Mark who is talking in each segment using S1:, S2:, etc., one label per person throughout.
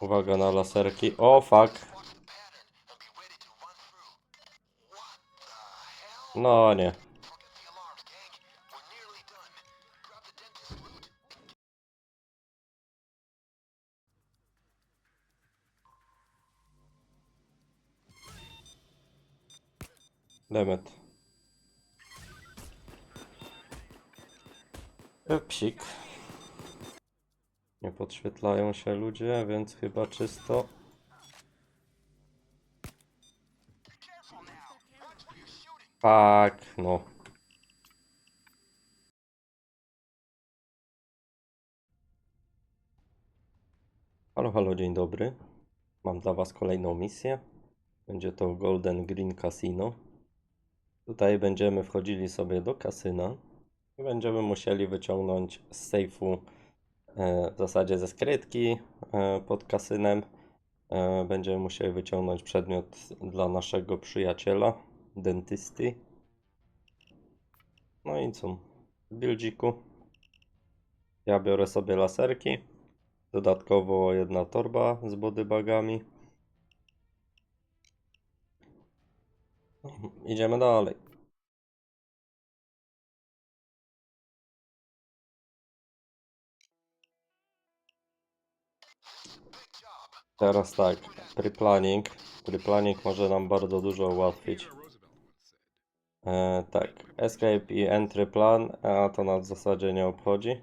S1: Uwaga na laserki. O, fuck. No nie. Demet. Psik. Nie podświetlają się ludzie, więc chyba czysto. Tak, no. Halo, halo, dzień dobry. Mam dla Was kolejną misję. Będzie to Golden Green Casino. Tutaj będziemy wchodzili sobie do kasyna i będziemy musieli wyciągnąć z sejfu w zasadzie ze skrytki e, pod kasynem. E, będziemy musieli wyciągnąć przedmiot dla naszego przyjaciela, dentysty. No i co? W buildziku. Ja biorę sobie laserki. Dodatkowo jedna torba z bodybagami. No, Idziemy dalej. Teraz tak, pre-planning. Pre-planning może nam bardzo dużo ułatwić. E, tak, escape i entry plan, a to nas w zasadzie nie obchodzi.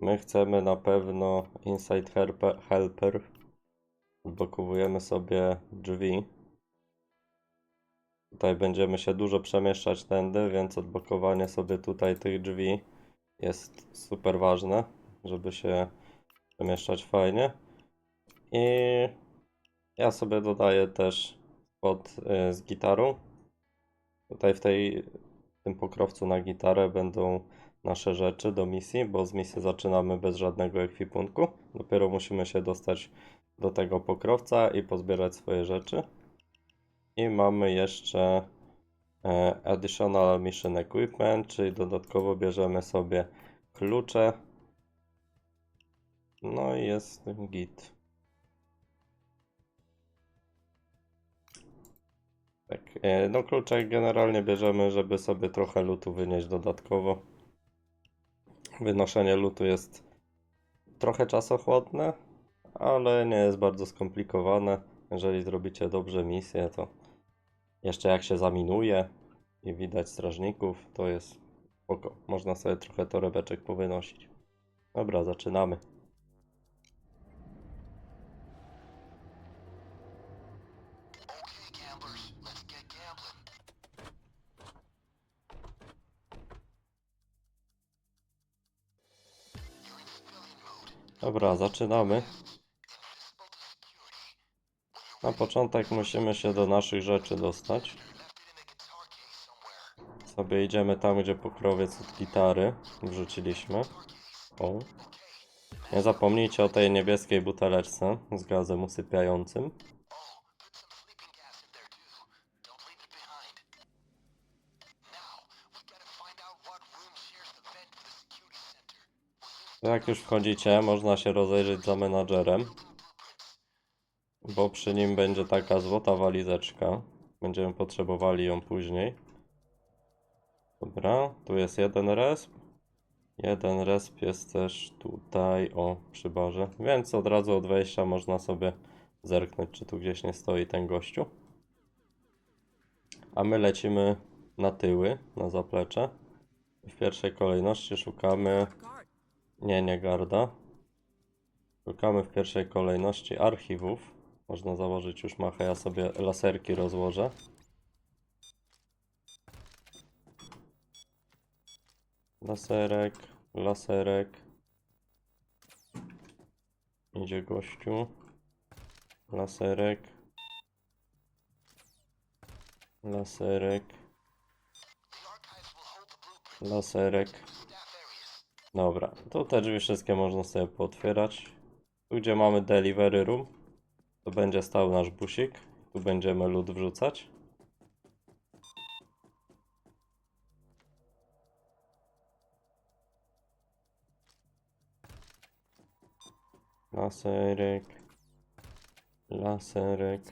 S1: My chcemy na pewno inside helper. helper. Odblokowujemy sobie drzwi. Tutaj będziemy się dużo przemieszczać tędy, więc odblokowanie sobie tutaj tych drzwi jest super ważne, żeby się przemieszczać fajnie. I ja sobie dodaję też pod y, z gitarą. Tutaj w tej w tym pokrowcu na gitarę będą nasze rzeczy do misji, bo z misji zaczynamy bez żadnego ekwipunku. Dopiero musimy się dostać do tego pokrowca i pozbierać swoje rzeczy. I mamy jeszcze e, Additional Mission Equipment, czyli dodatkowo bierzemy sobie klucze. No i jest git. Tak, e, no klucze generalnie bierzemy, żeby sobie trochę lutu wynieść dodatkowo. Wynoszenie lutu jest trochę czasochłonne, ale nie jest bardzo skomplikowane. Jeżeli zrobicie dobrze misję, to jeszcze jak się zaminuje i widać strażników, to jest spoko. Można sobie trochę torebeczek powynosić. Dobra, zaczynamy. Dobra, zaczynamy. Na początek musimy się do naszych rzeczy dostać. Sobie idziemy tam, gdzie pokrowiec od gitary wrzuciliśmy. O. Nie zapomnijcie o tej niebieskiej buteleczce z gazem usypiającym. Jak już wchodzicie, można się rozejrzeć za menadżerem, bo przy nim będzie taka złota walizeczka. Będziemy potrzebowali ją później. Dobra, tu jest jeden resp. Jeden resp jest też tutaj, o, przy barze. Więc od razu od wejścia można sobie zerknąć, czy tu gdzieś nie stoi ten gościu. A my lecimy na tyły, na zaplecze. W pierwszej kolejności szukamy nie, nie garda. Szukamy w pierwszej kolejności archiwów. Można założyć już machę, ja sobie laserki rozłożę. Laserek, laserek. Idzie gościu. Laserek. Laserek. Laserek. Dobra, to te drzwi wszystkie można sobie pootwierać. Tu gdzie mamy delivery room, to będzie stał nasz busik. Tu będziemy lód wrzucać. Laserek. Laserek.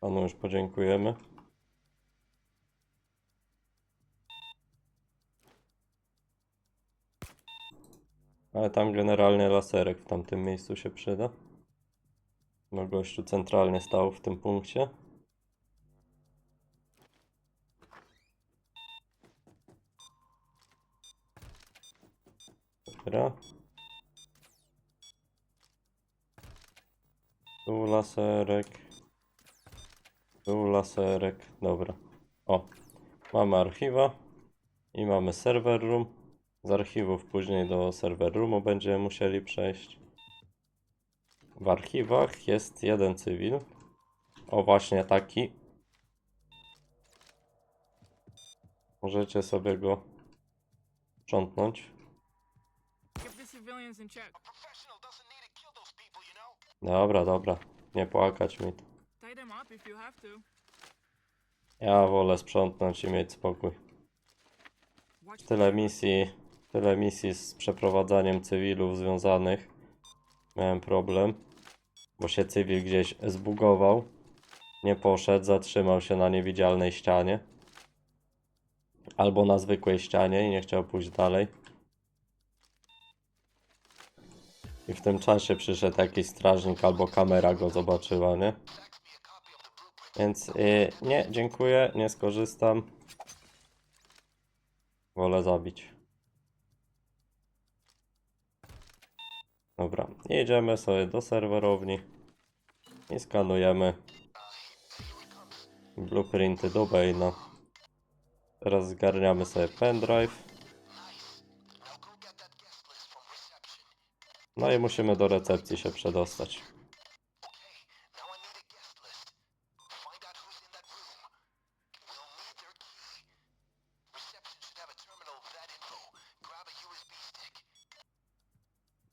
S1: Panu już podziękujemy. Ale tam generalnie laserek w tamtym miejscu się przyda. No gościu centralnie stał w tym punkcie. Dobra. Tu laserek. Tu laserek. Dobra. O. Mamy archiwa. I mamy server room. Z archiwów później do server roomu będziemy musieli przejść. W archiwach jest jeden cywil. O właśnie taki. Możecie sobie go sprzątnąć. Dobra, dobra. Nie płakać mi. Ja wolę sprzątnąć i mieć spokój. Tyle misji, tyle misji z przeprowadzaniem cywilów związanych. Miałem problem, bo się cywil gdzieś zbugował. Nie poszedł, zatrzymał się na niewidzialnej ścianie. Albo na zwykłej ścianie i nie chciał pójść dalej. I w tym czasie przyszedł jakiś strażnik albo kamera go zobaczyła, nie? Więc y, nie, dziękuję, nie skorzystam. Wolę zabić. Dobra, idziemy sobie do serwerowni i skanujemy blueprinty do Bane'a. Teraz zgarniamy sobie pendrive. No i musimy do recepcji się przedostać.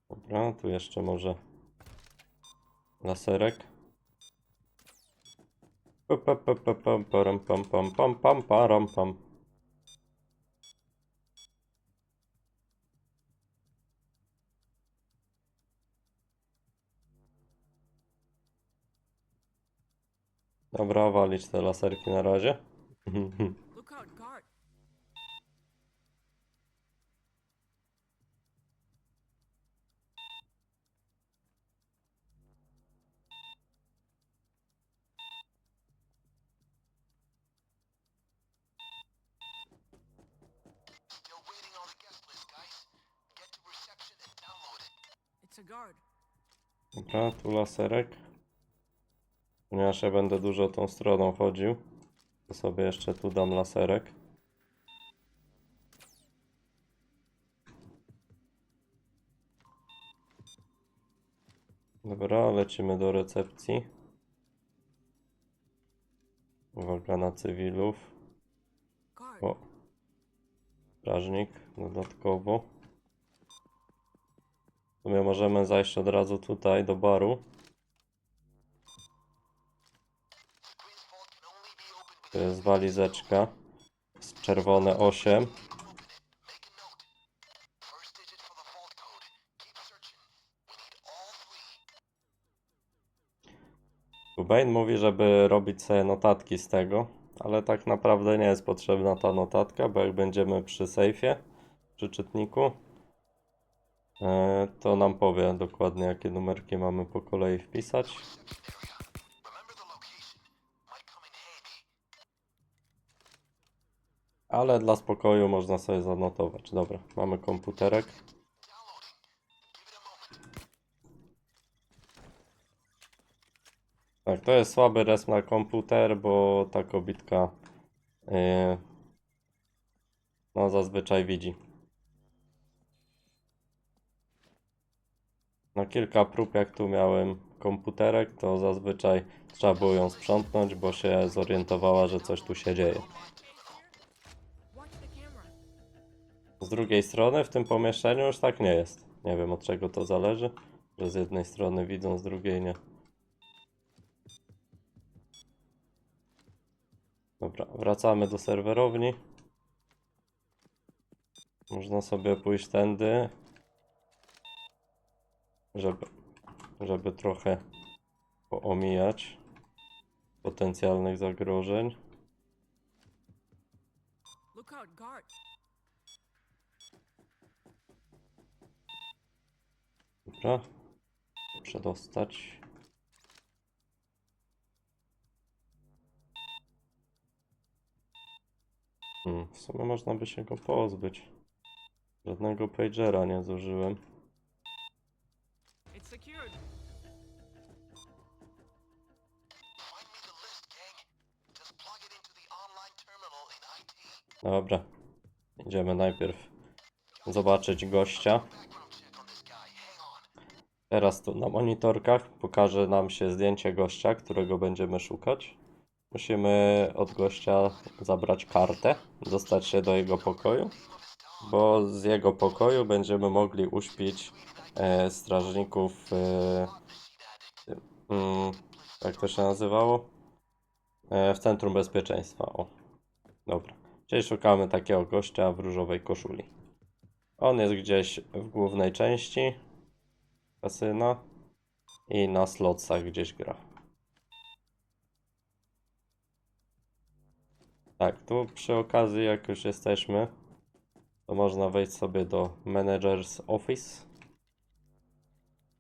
S1: Dobra, tu jeszcze może laserek. Pa, pa, pa, pa, pam, param, pam, pam, pam, pam, param, pam. Dobra, walić te laserki na razie. Dobra, tu laserek. Ponieważ ja będę dużo tą stroną chodził, to sobie jeszcze tu dam laserek. Dobra, lecimy do recepcji. Uwaga na cywilów. O, strażnik dodatkowo. Sumie możemy zajść od razu tutaj do baru. To jest walizeczka. Z czerwone 8. Bane mówi, żeby robić sobie notatki z tego, ale tak naprawdę nie jest potrzebna ta notatka, bo jak będziemy przy sejfie, przy czytniku, to nam powie dokładnie jakie numerki mamy po kolei wpisać. Ale dla spokoju można sobie zanotować. Dobra, mamy komputerek. Tak, to jest słaby res na komputer, bo ta kobitka yy, no zazwyczaj widzi. Na kilka prób jak tu miałem komputerek, to zazwyczaj trzeba było ją sprzątnąć, bo się zorientowała, że coś tu się dzieje. Z drugiej strony w tym pomieszczeniu już tak nie jest. Nie wiem od czego to zależy, że z jednej strony widzą, z drugiej nie. Dobra, wracamy do serwerowni. Można sobie pójść tędy. Żeby, żeby trochę poomijać potencjalnych zagrożeń. Dobra. Przedostać. Hmm, w sumie można by się go pozbyć. Żadnego pagera nie zużyłem. Dobra. Idziemy najpierw zobaczyć gościa. Teraz tu na monitorkach pokaże nam się zdjęcie gościa, którego będziemy szukać. Musimy od gościa zabrać kartę, dostać się do jego pokoju, bo z jego pokoju będziemy mogli uśpić e, strażników. E, mm, jak to się nazywało? E, w Centrum Bezpieczeństwa. O, dobra. Czyli szukamy takiego gościa w różowej koszuli. On jest gdzieś w głównej części kasyna i na slotsach gdzieś gra. Tak, tu przy okazji, jak już jesteśmy, to można wejść sobie do Managers Office.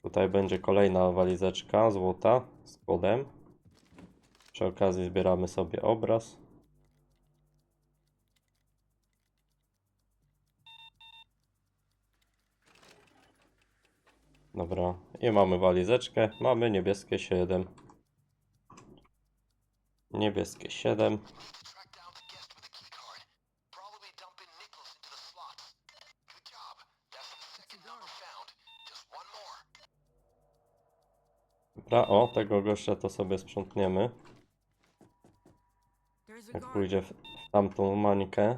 S1: Tutaj będzie kolejna walizeczka złota z kodem. Przy okazji zbieramy sobie obraz. Dobra, i mamy walizeczkę. Mamy niebieskie 7. Niebieskie 7.
S2: Track down the guest with a key card. Probably dumping nickels into the slots. Good job. That's the second number found. Just one more.
S1: Dobra, o, tego gościa to sobie sprzątniemy. Jak pójdzie w, tamtą mańkę.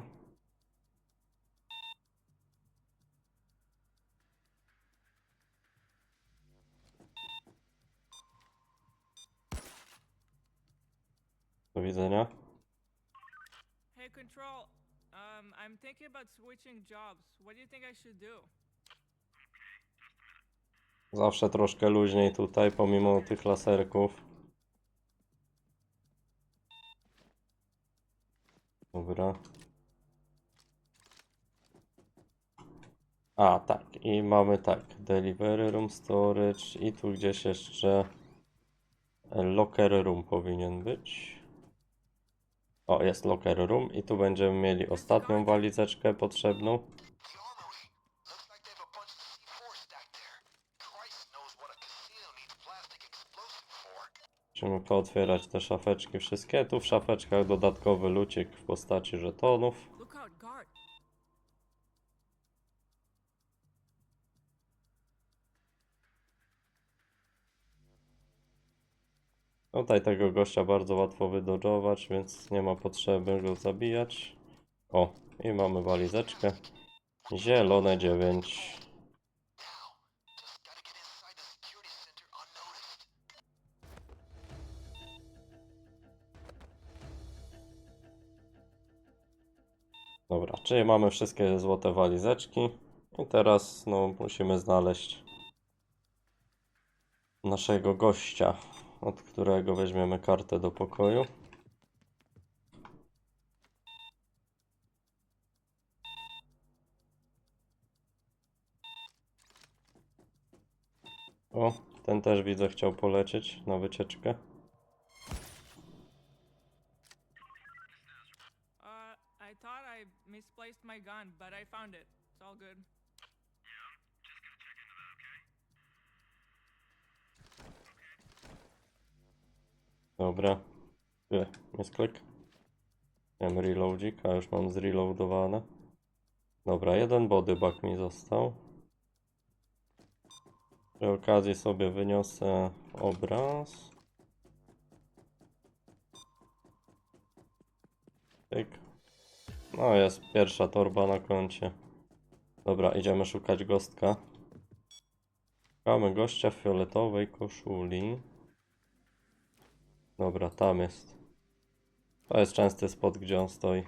S3: I'm thinking about switching jobs. What do you think I should do?
S1: Zawsze troszkę luźniej tutaj, pomimo tych laserków. Dobra. A, tak. I mamy tak. Delivery room, storage i tu gdzieś jeszcze locker room powinien być. O, jest locker room i tu będziemy mieli ostatnią walizeczkę potrzebną.
S2: The armory. Looks like they have a bunch of C4 stacked there. Christ knows what a casino needs plastic explosive for.
S1: Musimy pootwierać te szafeczki wszystkie. Tu w szafeczkach dodatkowy lucik w postaci żetonów. Tutaj tego gościa bardzo łatwo wydodżować, więc nie ma potrzeby go zabijać. O, i mamy walizeczkę. Zielone 9.
S2: Just gotta get inside the security center unnoticed.
S1: Dobra, czyli mamy wszystkie złote walizeczki. I teraz no, musimy znaleźć naszego gościa, od którego weźmiemy kartę do pokoju. O, ten też widzę chciał polecieć na wycieczkę.
S3: Uh, I thought I misplaced my gun, but I found it. It's all good.
S1: Dobra. Tyle. Jest klik. Miałem reloadzik, a już mam zreloadowane. Dobra, jeden bodybag mi został. Przy okazji sobie wyniosę obraz. Tyk. No jest pierwsza torba na koncie. Dobra, idziemy szukać gostka. Szukamy gościa w fioletowej koszuli. Dobra, tam jest. To jest częsty spot, gdzie on stoi.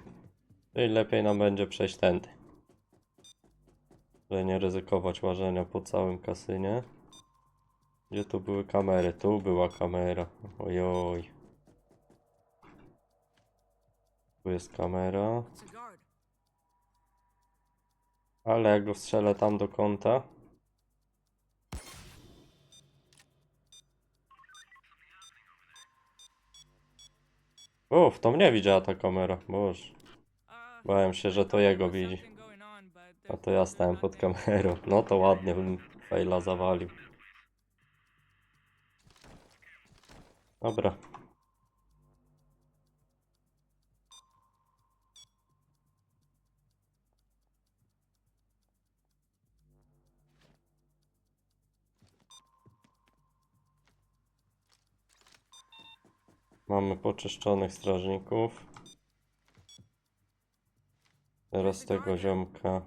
S1: Czyli lepiej nam będzie przejść tędy. Żeby nie ryzykować łażenia po całym kasynie. Gdzie tu były kamery? Tu była kamera. Ojoj. Tu jest kamera. Ale jak go strzelę tam do kąta. Uff, to mnie widziała ta kamera. Boże.
S3: Uh,
S1: Bałem się, że to jego widzi. A to ja stałem pod kamerą. No to ładnie bym faila zawalił. Dobra. Mamy poczyszczonych strażników. Teraz tego ziomka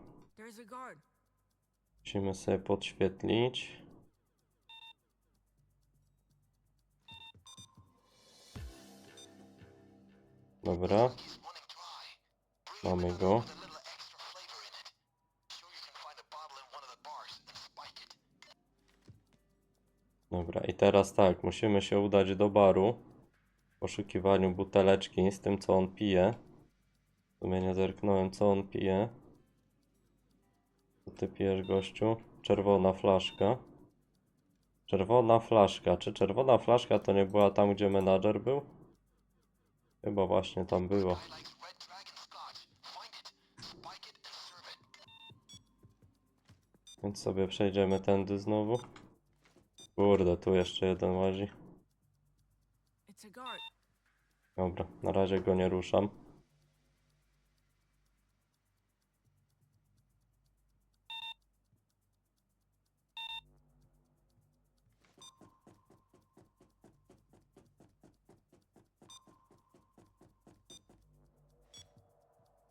S1: musimy sobie podświetlić. Dobra, mamy go. Dobra, i teraz tak, musimy się udać do baru poszukiwaniu buteleczki z tym, co on pije. W sumie nie zerknąłem, co on pije. Co ty pijesz, gościu? Czerwona flaszka. Czerwona flaszka. Czy czerwona flaszka to nie była tam, gdzie menadżer był? Chyba właśnie tam była. Więc sobie przejdziemy tędy znowu. Kurde, tu jeszcze jeden łazi.
S3: It's a guard.
S1: Dobra, na razie go nie ruszam.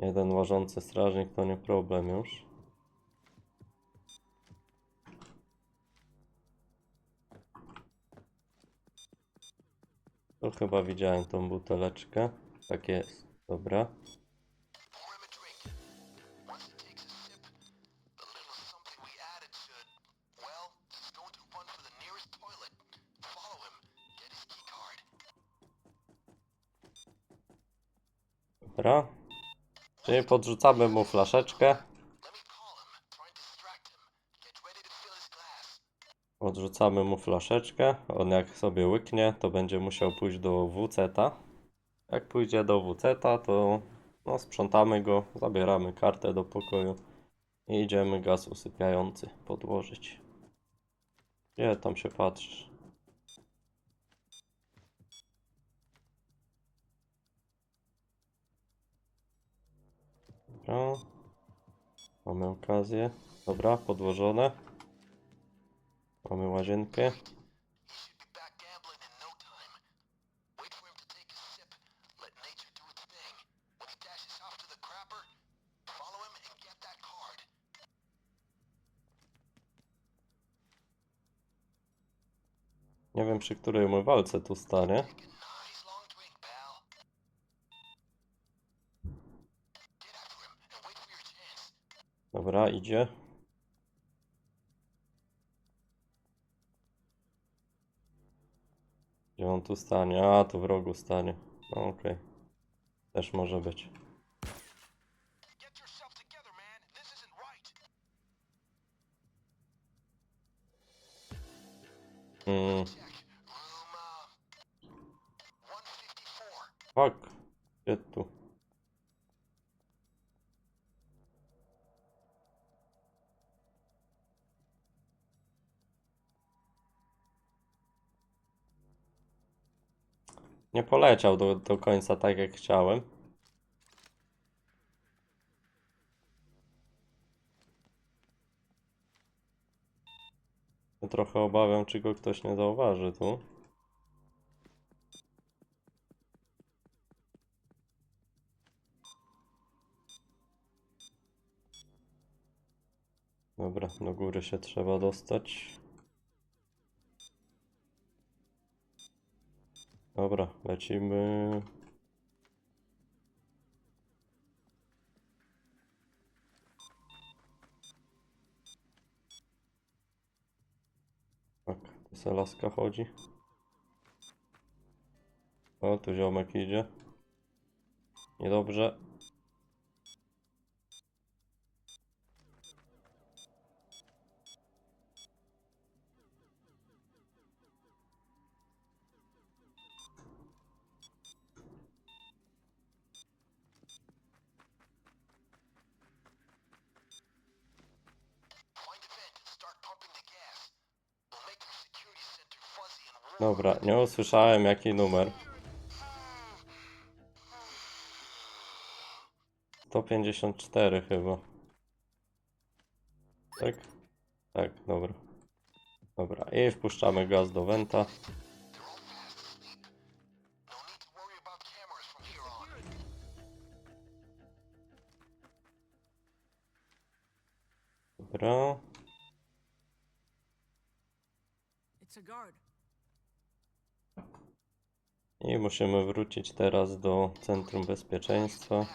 S1: Jeden łażący strażnik to nie problem już.
S2: Nearest toilet. Follow him. Get his key card.
S1: Dobra. Czyli podrzucamy mu flaszeczkę. Odrzucamy mu flaszeczkę. On jak sobie łyknie, to będzie musiał pójść do WC-ta. Jak pójdzie do WC-ta, to no, sprzątamy go, zabieramy kartę do pokoju i idziemy gaz usypiający podłożyć. Gdzie tam się patrzysz? Dobra. Mamy okazję. Dobra, podłożone. Mamy łazienkę. Nie wiem przy której umywalce tu stanie.
S2: Take a
S1: on tu stanie? A, tu w rogu stanie. No, Okej. Też może być. Mm,
S2: Check. Room, 154.
S1: fuck. Tu? Nie poleciał do, do końca tak jak chciałem. Trochę obawiam, czy go ktoś nie zauważy tu. Dobra, do góry się trzeba dostać. Dobra, lecimy. Tak, to Se laska chodzi. O, tu ziomek idzie. Niedobrze. Dobra, nie usłyszałem jaki numer. 154 chyba. Tak? Tak, dobra. Dobra, i wpuszczamy gaz do wenta. Dobra.
S3: It's a guard.
S1: I musimy wrócić teraz do Centrum Bezpieczeństwa.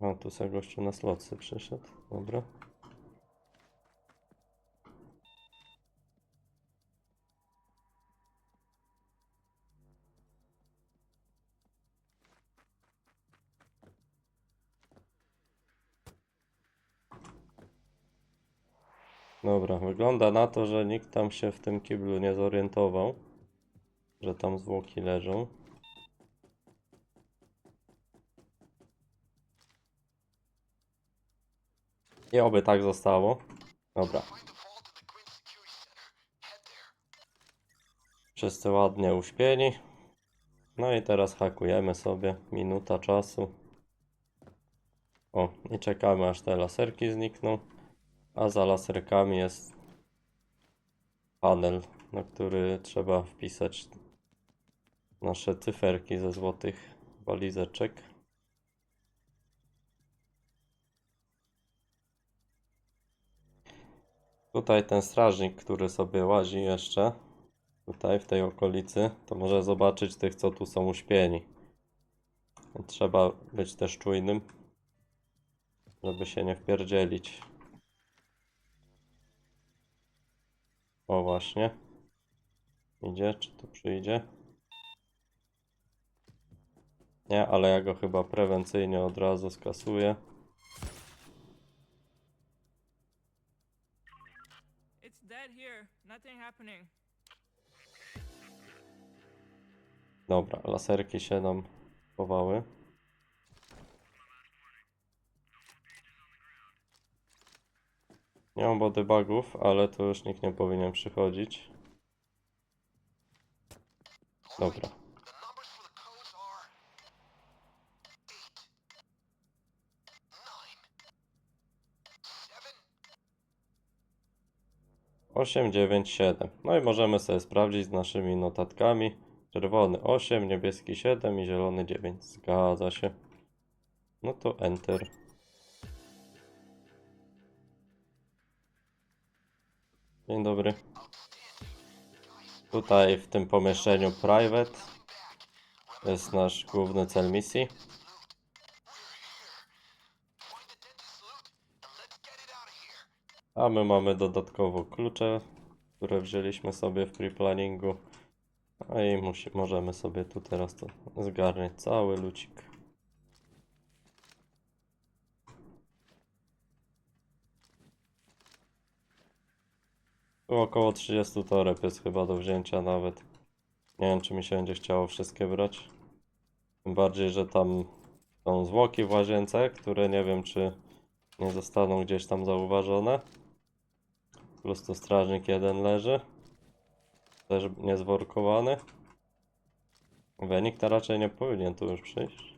S1: A, tu se gościu na slotsy przyszedł. Dobra. Dobra, wygląda na to, że nikt tam się w tym kiblu nie zorientował, że tam zwłoki leżą. I oby tak zostało. Dobra, wszyscy ładnie uśpieni. No i teraz hakujemy sobie. Minuta czasu. O, i czekamy aż te laserki znikną. A za laserkami jest panel, na który trzeba wpisać nasze cyferki ze złotych walizeczek. Tutaj ten strażnik, który sobie łazi jeszcze, tutaj w tej okolicy, to może zobaczyć tych, co tu są uśpieni. Trzeba być też czujnym, żeby się nie wpierdzielić. O właśnie. Idzie, czy tu przyjdzie? Nie, ale ja go chyba prewencyjnie od razu skasuję.
S3: It's dead here. Nothing happening.
S1: Dobra, laserki się nam chowały. Nie mam body bugów, ale to już nikt nie powinien przychodzić. Dobra. 8, 9, 7. No i możemy sobie sprawdzić z naszymi notatkami. Czerwony 8, niebieski 7 i zielony 9. Zgadza się. No to Enter. Dzień dobry. Tutaj w tym pomieszczeniu private jest nasz główny cel misji. A my mamy dodatkowo klucze, które wzięliśmy sobie w pre-planningu. A i musi, możemy sobie tu teraz to zgarniać cały lucik. Tu około 30 toreb jest chyba do wzięcia nawet. Nie wiem czy mi się będzie chciało wszystkie brać. Tym bardziej, że tam są zwłoki w łazience, które nie wiem czy nie zostaną gdzieś tam zauważone. Plus tu strażnik jeden leży. Też niezworkowany. Wynik to raczej nie powinien tu już przyjść.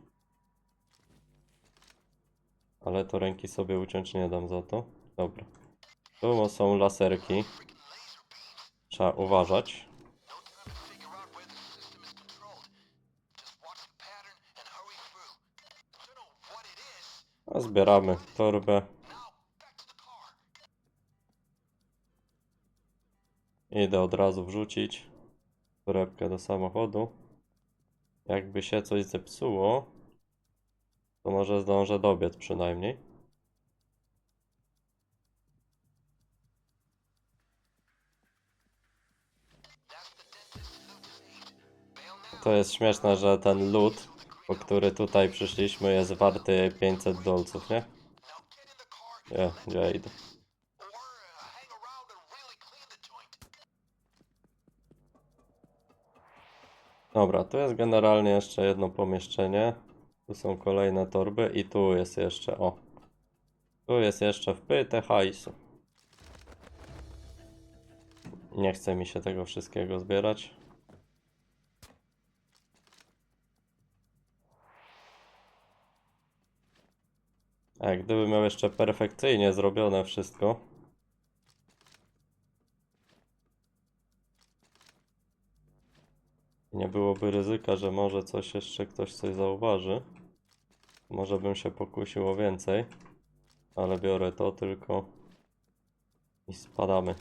S1: Ale to ręki sobie uciąć nie dam za to. Dobra. Tu są laserki. Trzeba uważać.
S2: No time to
S1: Idę od razu wrzucić torebkę do samochodu. Jakby się coś zepsuło, to może zdążę dobiec przynajmniej. To jest śmieszne, że ten lód, po który tutaj przyszliśmy, jest warty 500 dolców, nie? Nie, gdzie ja idę? Dobra, tu jest generalnie jeszcze jedno pomieszczenie. Tu są kolejne torby i tu jest jeszcze, o. Tu jest jeszcze wpyte hajsu. Nie chce mi się tego wszystkiego zbierać. A jak gdybym miał jeszcze perfekcyjnie zrobione wszystko. Nie byłoby ryzyka, że może coś jeszcze ktoś coś zauważy. Może bym się pokusił o więcej. Ale biorę to tylko. I spadamy.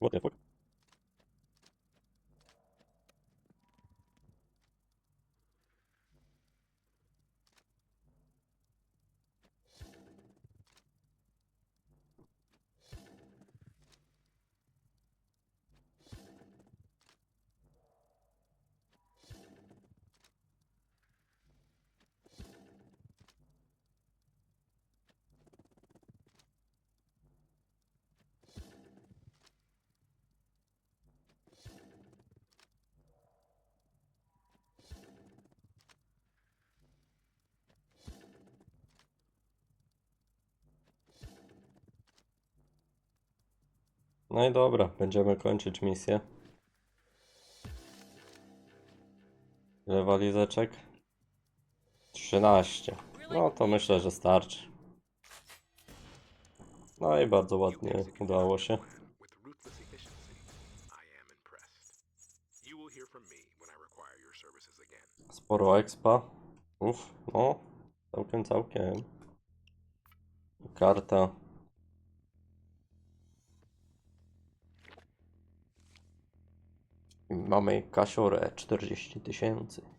S1: What the fuck? No i dobra, będziemy kończyć misję. Ile walizeczek? 13. No to myślę, że starczy. No i bardzo ładnie udało się. Sporo expa. Uff, no. Całkiem, całkiem. Karta. Mamy kasiorę 40 tysięcy.